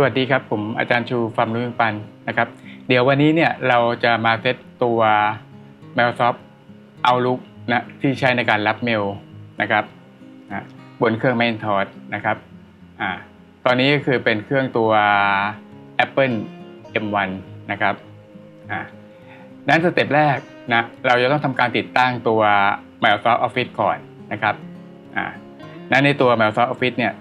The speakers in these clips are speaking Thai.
สวัสดีครับ ผมอาจารย์ชูฟาร์มรู้งปันนะครับ เดี๋ยววันนี้เนี่ยเราจะมาเซตตัว Microsoft Outlook นะที่ใช้ในการรับเมลนะครับนะบนเครื่อง Macintosh นะครับอ่าตอนนี้ก็คือเป็นเครื่องตัว Apple M1 นะครับอ่านั้นสเต็ปแรกนะเราจะต้องทำการติดตั้งตัว Microsoft Office ก่อนนะครับอ่านั้นในตัว Microsoft Office เนี่ย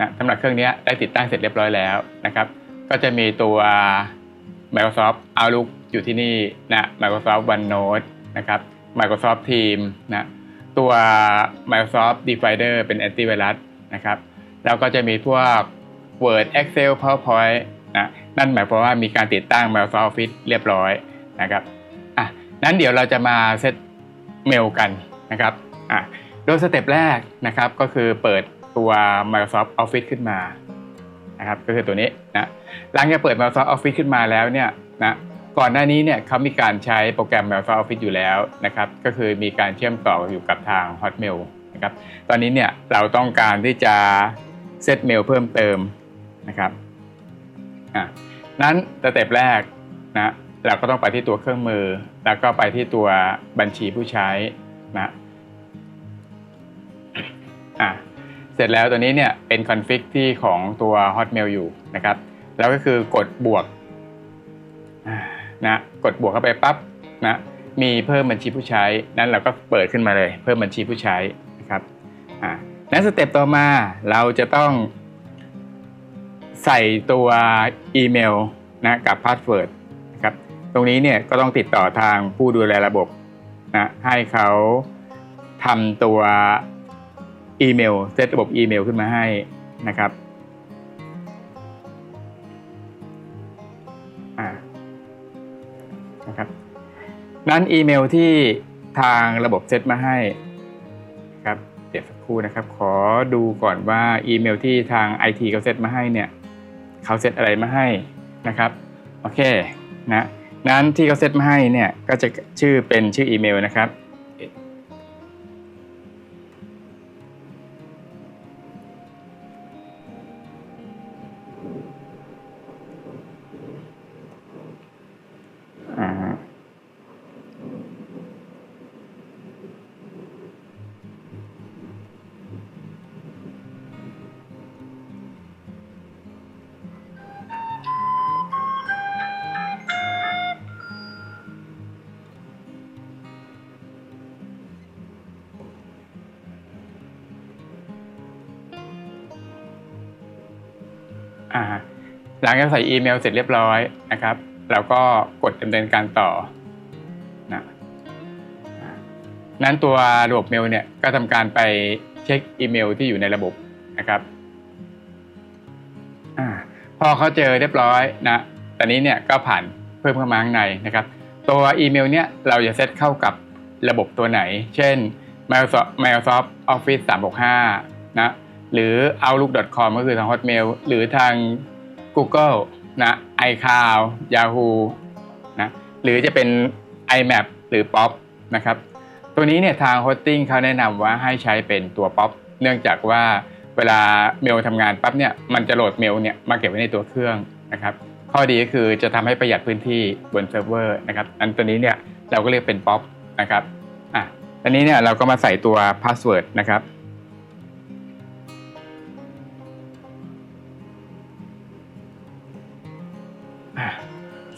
นะสำหรับเครื่องนี้ได้ติดตั้งเสร็จเรียบร้อยแล้วนะครับ ก็จะมีตัว Microsoft Outlook อยู่ที่นี่นะ Microsoft OneNote นะครับ Microsoft Teams นะตัว Microsoft Defender เป็น antivirus นะครับ แล้วก็จะมีพวก Word Excel PowerPoint นะนั่นหมายความว่ามีการติดตั้ง Microsoft Office เรียบร้อยนะครับอะนั้นเดี๋ยวเราจะมาเซตเมลกันนะครับอะโดยสเต็ปแรกนะครับก็คือเปิด ตัว Microsoft Office ขึ้นมานะครับก็คือตัวนี้นะหลังจากเปิด Microsoft Office ขึ้นมาแล้วเนี่ยนะก่อนหน้านี้เนี่ยเขามีการใช้โปรแกรม Microsoft Office อยู่แล้วนะครับก็คือมีการเชื่อมต่ออยู่กับทาง Hotmail นะครับตอนนี้เนี่ยเราต้องการที่จะเซตเมลเพิ่มเติมนะครับอะนั้นสเต็ปแรกนะเราก็ต้องไปที่ตัวเครื่องมือ แล้วก็ไปที่ตัวบัญชีผู้ใช้นะอะ เสร็จแล้วตัวนี้เนี่ยเป็นคอนฟิกที่ของตัว Hotmail อยู่นะครับ แล้วก็คือกดบวกนะกดบวกเข้าไปปั๊บนะมีเพิ่มบัญชีผู้ใช้ นั้นเราก็เปิดขึ้นมาเลย เพิ่มบัญชีผู้ใช้นะครับอ่านั้นสเต็ปต่อมาเราจะต้อง ใส่ตัวอีเมลนะกับพาสเวิร์ดนะครับตรงนี้เนี่ยก็ต้องติดต่อทางผู้ดูแลระบบนะให้เขาทำตัว อีเมลเซตระบบอีเมลขึ้นมาให้นะครับนะครับ นั้นอีเมลที่ทางระบบเซตมาให้ครับเดี๋ยวสักครู่นะครับ ขอดูก่อนว่าอีเมลที่ทาง IT เขาเซตมาให้เนี่ยเขาเซตอะไรมาให้นะครับโอเคนะนั้นที่เขาเซตมาให้เนี่ยก็จะชื่อเป็นชื่ออีเมลนะครับ หลังจากใส่อีเมลเสร็จเรียบร้อยนะครับ เราก็กดดำเนินการต่อนะนั้นตัวระบบเมลเนี่ยก็ทำการไปเช็คอีเมลที่อยู่ในระบบนะครับอพอเขาเจอเรียบร้อยนะตอนนี้เนี่ยก็ผ่านเพิ่มเข้ามาข้างในนะครับ ตัวอีเมลเนี่ยเราจะเซตเข้ากับระบบตัวไหน เช่น Microsoft Office 365นะหรือ outlook.com ก็คือทาง Hotmail หรือทาง Google นะ iCloud Yahoo นะหรือจะเป็น IMAP หรือ POP นะครับตัวนี้เนี่ยทาง Hosting เขาแนะนำว่าให้ใช้เป็นตัว POP เนื่องจากว่าเวลาเมลทำงานปั๊บเนี่ยมันจะโหลดเมลเนี่ยมาเก็บไว้ในตัวเครื่องนะครับข้อดีก็คือจะทำให้ประหยัดพื้นที่บนเซิร์ฟเวอร์นะครับ อันตัวนี้เนี่ยเราก็เรียกเป็น POP นะครับ อะ อันนี้เนี่ยเราก็มาใส่ตัว password นะครับ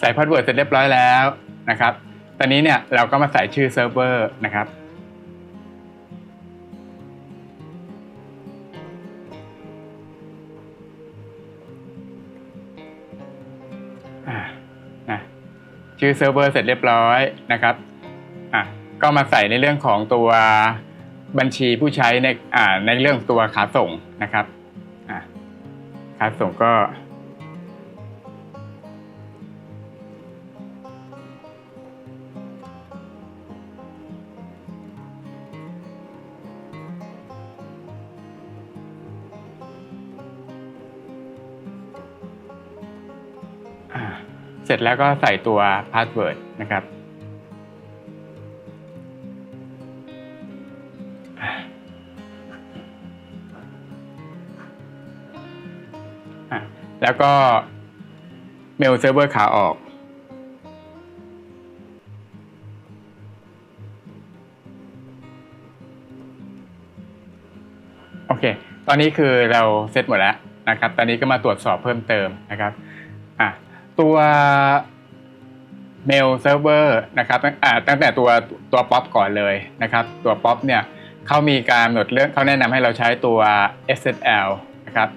ใส่พาสเวิร์ดเสร็จเรียบร้อยแล้วนะครับ ตอนนี้เนี่ยเราก็มาใส่ชื่อเซิร์ฟเวอร์นะครับอะนะชื่อเซิร์ฟเวอร์เสร็จเรียบร้อยนะครับอะก็มาใส่ในเรื่องของตัวบัญชีผู้ใช้ในอ่าในเรื่องตัวขาส่งนะครับอะขาส่งก็ เสร็จแล้วก็ใส่ตัวพาสเวิร์ดนะครับ แล้วก็เมลเซิร์ฟเวอร์ขาออก โอเค ตอนนี้คือเราเซตหมดแล้วนะครับ ตอนนี้ก็มาตรวจสอบเพิ่มเติมนะครับ อะ ตัวเมลเซิร์ฟเวอร์นะครับตั้งอ่ตั้งแต่ตัวตัวป๊อปก่อนเลยนะครับตัวป๊อปเนี่ยเขามีการกำหนดเรื่องเขาแนะนำให้เราใช้ตัว SSL นะครับ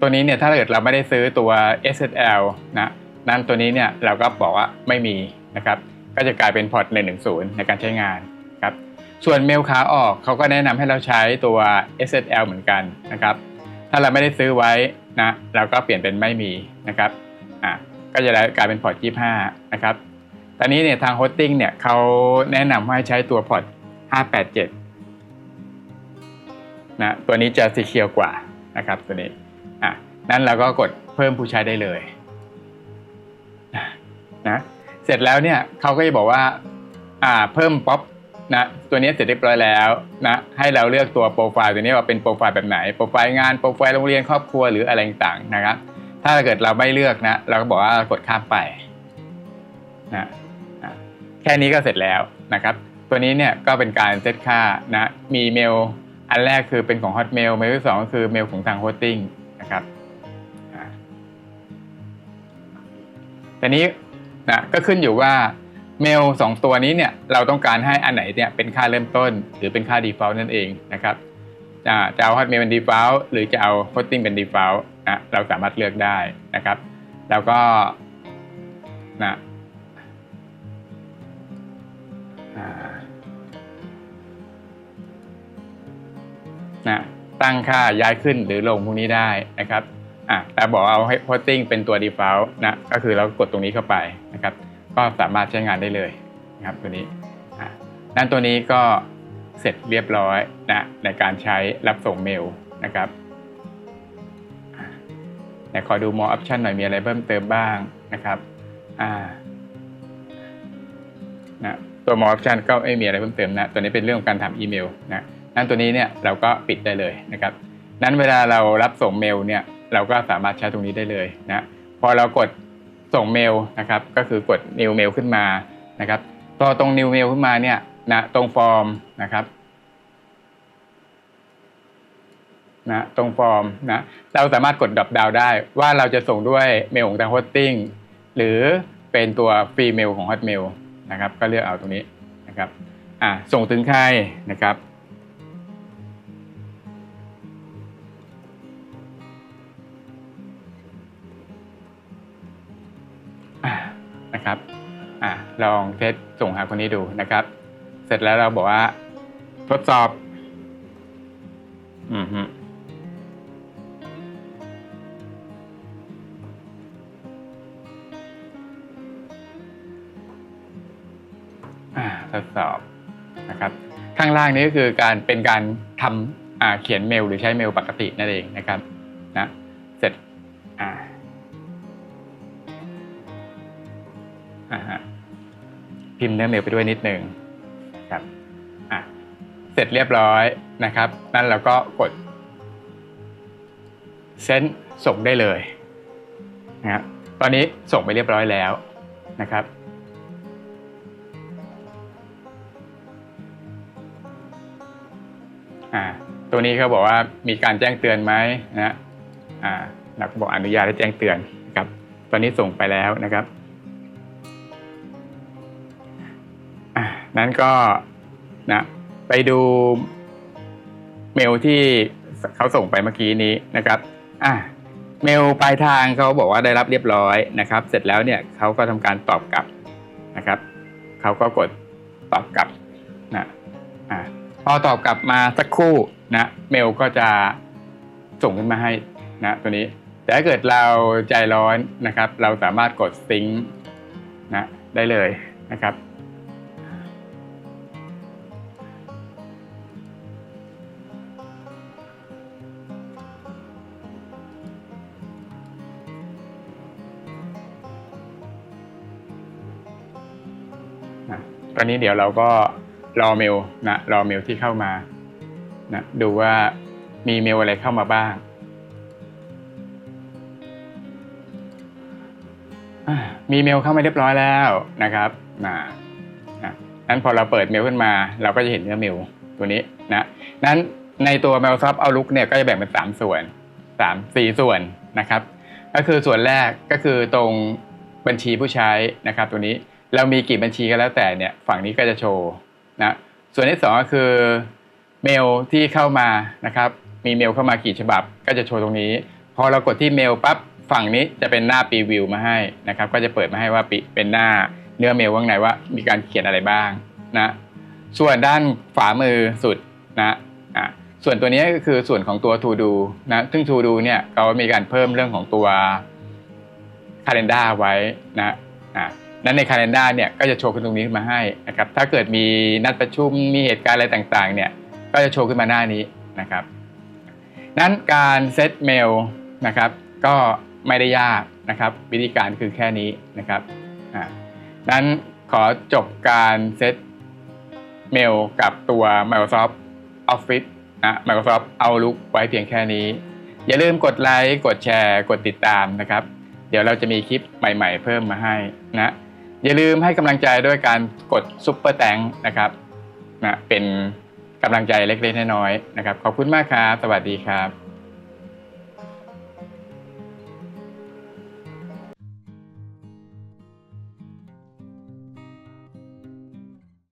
ตัวนี้เนี่ยถ้าเกิดเราไม่ได้ซื้อตัว SSL นะนั้นตัวนี้เนี่ยเราก็บอกว่าไม่มีนะครับก็จะกลายเป็นพอร์ต110 ในการใช้งานครับส่วนเมลขาออกเขาก็แนะนำให้เราใช้ตัว SSL เหมือนกันนะครับถ้าเราไม่ได้ซื้อไว้นะเราก็เปลี่ยนเป็นไม่มีนะครับอะ ก็จะกลายเป็นพอร์ต25 นะครับ ตอนนี้เนี่ยทางโฮสติ้งเนี่ยเขาแนะนำให้ใช้ตัวพอร์ต 587 นะ ตัวนี้จะสีเขียวกว่านะครับตัวนี้อะนั้นเราก็กดเพิ่มผู้ใช้ได้เลยนะเสร็จแล้วเนี่ยเขาก็จะบอกว่าอ่าเพิ่มป๊อปนะตัวนี้เสร็จเรียบร้อยแล้วนะให้เราเลือกตัวโปรไฟล์ตัวนี้ว่าเป็นโปรไฟล์แบบไหน โปรไฟล์งานโปรไฟล์โรงเรียนครอบครัวหรืออะไรต่างๆนะครับ ถ้าเกิดเราไม่เลือกนะ เราก็บอกว่ากดข้ามไปนะอะแค่นี้ก็เสร็จแล้วนะครับ ตัวนี้เนี่ยก็เป็นการเซตค่านะมีเมลอันแรกคือเป็นของ Hotmail เมลที่สองก็คือเมลของทางโฮสติ้งนะครับแต่นี้นะก็ขึ้นอยู่ว่าเมลสองตัวนี้เนี่ยเราต้องการให้อันไหนเนี่ยเป็นค่าเริ่มต้น หรือเป็นค่า default นั่นเองนะครับ จะจะเอา Hotmail เป็น default หรือจะเอา hosting เป็น default นะเราสามารถเลือกได้นะครับ แล้วก็นะนะตั้งค่าย้ายขึ้นหรือลงพวกนี้ได้นะครับอะแต่บอกเอาให้ hosting เป็นตัว default นะก็คือเรากดตรงนี้เข้าไปนะครับ ก็สามารถใช้งานได้เลยนะครับตัวนี้อะนั่นตัวนี้ก็ เสร็จเรียบร้อยนะในการใช้รับส่งเมลนะครับอ่ขอดู more option หน่อยมีอะไรเพิ่มเติมบ้างนะครับอ่านะตัว more option ก็ไม่มีอะไรเพิ่มเติมนะตัวนี้เป็นเรื่องของการทำอีเมลนะนั้นตัวนี้เนี่ยเราก็ปิดได้เลยนะครับ นั้นเวลาเรารับส่งเมลเนี่ยเราก็สามารถใช้ตรงนี้ได้เลยนะพอเรากดส่งเมลนะครับ ก็คือกด new mail ขึ้นมานะครับพอตรง new mail ขึ้นมาเนี่ย นะตรงฟอร์มนะครับนะตรงฟอร์มนะเราสามารถกดดรอปดาวได้ว่าเราจะส่งด้วยเมลของทางโฮสติ้งหรือเป็นตัวฟรีเมลของ Hotmail นะครับ ก็เลือกเอาตรงนี้นะครับอ่าส่งถึงใครนะครับอ่านะครับอ่าลองเทสส่งหาคนนี้ดูนะครับ เสร็จแล้วเราบอกว่า ทดสอบ อืมฮึทดสอบนะครับ ข้างล่างนี้ก็คือการเป็นการทำเขียนเมลหรือใช้เมลปกตินั่นเองนะครับนะเสร็จอ่าอ่าพิมพ์เนื้อเมลไปด้วยนิดนึง ครับอะเสร็จเรียบร้อยนะครับ นั่นเราก็กดเซนส่งได้เลยนะครับตอนนี้ส่งไปเรียบร้อยแล้วนะครับ อ่า ตัวนี้เขาบอกว่ามีการแจ้งเตือนไหมนะอ่าเราก็บอกอนุญาตให้แจ้งเตือนครับ ตอนนี้ส่งไปแล้วนะครับ นั้นก็นะไปดูเมลที่เขาส่งไปเมื่อกี้นี้นะครับอะเมลปลายทางเขาบอกว่าได้รับเรียบร้อยนะครับ เสร็จแล้วเนี่ยเขาก็ทำการตอบกลับนะครับเขาก็กดตอบกลับนะอะพอตอบกลับมาสักครู่นะเมลก็จะส่งขึ้นมาให้นะตัวนี้ แต่ถ้าเกิดเราใจร้อนนะครับ เราสามารถกดซิงค์นะได้เลยนะครับ นะตอนนี้เดี๋ยวเราก็รอเมลนะรอเมลที่เข้ามานะดูว่ามีเมลอะไรเข้ามาบ้างมีเมลเข้ามาเรียบร้อยแล้วนะครับนะนะนั้นพอเราเปิดเมลขึ้นมา เราก็จะเห็นเนื้อเมลตัวนี้นะนั้นในตัว Microsoft Outlook เนี่ยก็จะแบ่งเป็น 3 ส่วน 3 4 ส่วนนะครับ ก็คือส่วนแรกก็คือตรงบัญชีผู้ใช้นะครับตัวนี้ เรามีกี่บัญชีก็แล้วแต่เนี่ยฝั่งนี้ก็จะโชว์นะส่วนที่สองก็คือเมลที่เข้ามานะครับมีเมลเข้ามากี่ฉบับ ก็จะโชว์ตรงนี้ พอเรากดที่เมลปั๊บฝั่งนี้จะเป็นหน้าปีวิวมาให้นะครับ ก็จะเปิดมาให้ว่าปิเป็นหน้าเนื้อเมลข้างในว่ามีการเขียนอะไรบ้างนะส่วนด้านฝามือสุดนะอะส่วนตัวนี้ก็คือส่วนของตัว To Do นะซึ่ง To Do เนี่ยเขามีการเพิ่มเรื่องของตัว Calendar ไว้นะ นั้นใน Calendar เนี่ยก็จะโชว์ขึ้นตรงนี้ขึ้นมาให้นะครับถ้าเกิดมีนัดประชุมมีเหตุการณ์อะไรต่างๆเนี่ยก็จะโชว์ขึ้นมาหน้านี้นะครับนั้นการเซตเมลนะครับก็ไม่ได้ยากนะครับวิธีการคือแค่นี้นะครับนั้นขอจบการเซตเมลกับตัว Microsoft Office นะ Microsoft Outlook ไว้เพียงแค่นี้ อย่าลืมกดไลค์ กดแชร์ กดติดตามนะครับ เดี๋ยวเราจะมีคลิปใหม่ๆเพิ่มมาให้นะ อย่าลืมให้กำลังใจด้วยการกดซุปเปอร์แตงนะครับนะเป็นกำลังใจเล็กๆน้อยๆนะครับ ขอบคุณมากครับ สวัสดีครับ